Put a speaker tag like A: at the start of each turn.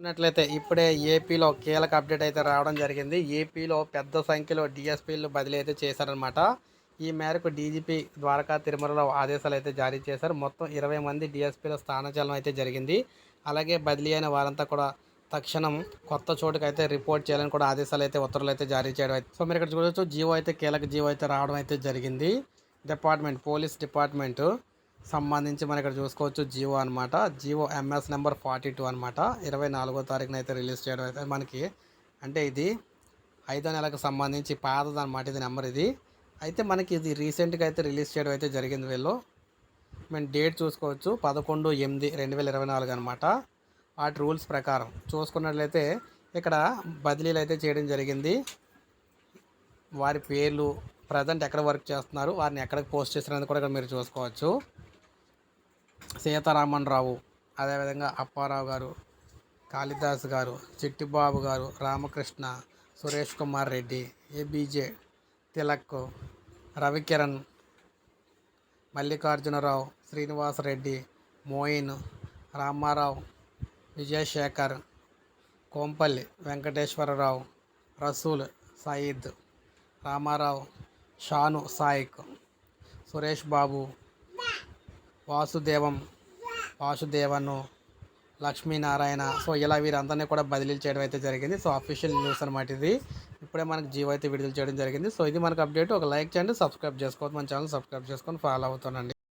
A: చూసినట్లయితే ఇప్పుడే ఏపీలో కీలక అప్డేట్ అయితే రావడం జరిగింది. ఏపీలో పెద్ద సంఖ్యలో డిఎస్పీలు బదిలీ అయితే చేశారనమాట ఈ మేరకు డీజీపీ ద్వారకా తిరుమలలో ఆదేశాలు అయితే జారీ చేశారు. మొత్తం ఇరవై మంది డిఎస్పీల స్థానచలనం అయితే జరిగింది. అలాగే బదిలీ అయిన వారంతా కూడా తక్షణం కొత్త చోటుకైతే అయితే రిపోర్ట్ చేయాలని కూడా ఆదేశాలు అయితే ఉత్తర్వులు అయితే జారీ చేయడం అయితే. సో మీరు ఇక్కడ చూడవచ్చు జీవో అయితే కీలక జీవో అయితే రావడం అయితే జరిగింది. డిపార్ట్మెంట్ పోలీస్ డిపార్ట్మెంట్ సంబంధించి మనం ఇక్కడ చూసుకోవచ్చు జియో అనమాట Jio MS number forty two అనమాట ఇరవై నాలుగో తారీఖున అయితే రిలీజ్ చేయడం అయితే మనకి అంటే ఇది ఐదో నెలకు సంబంధించి పాతది అనమాట ఇది నెంబర్ ఇది. అయితే మనకి ఇది రీసెంట్గా అయితే రిలీజ్ చేయడం అయితే జరిగింది వీళ్ళు. మేము డేట్ చూసుకోవచ్చు పదకొండు ఎనిమిది రెండు వేల ఇరవై నాలుగు అనమాట వాటి రూల్స్ ప్రకారం చూసుకున్నట్లయితే ఇక్కడ బదిలీలు అయితే చేయడం జరిగింది. వారి పేర్లు ప్రజెంట్ ఎక్కడ వర్క్ చేస్తున్నారు వారిని ఎక్కడికి పోస్ట్ చేస్తున్నది కూడా ఇక్కడ మీరు చూసుకోవచ్చు. సీతారామన్ రావు అదేవిధంగా అప్పారావు గారు కాళిదాస్ గారు చిట్టిబాబు గారు రామకృష్ణ సురేష్ కుమార్ రెడ్డి ఏబీజే తిలక్ రవికిరణ్ మల్లికార్జునరావు శ్రీనివాసరెడ్డి మోయిన్ రామారావు విజయశేఖర్ కోంపల్లి వెంకటేశ్వరరావు రసూల్ సయీద్ రామారావు షాను సాయిక్ సురేష్ బాబు వాసుదేవం వాసుదేవను లక్ష్మీనారాయణ. సో ఇలా వీరందరినీ కూడా బదిలీ చేయడం అయితే జరిగింది. సో అఫీషియల్ న్యూస్ అనమాట ఇది. ఇప్పుడే మనకు జీవో అయితే విడుదల చేయడం జరిగింది. సో ఇది మనకు అప్డేట్ ఒక లైక్ చేయండి సబ్స్క్రైబ్ చేసుకోవద్దు. మన ఛానల్ సబ్స్క్రైబ్ చేసుకొని ఫాలో అవుతానండి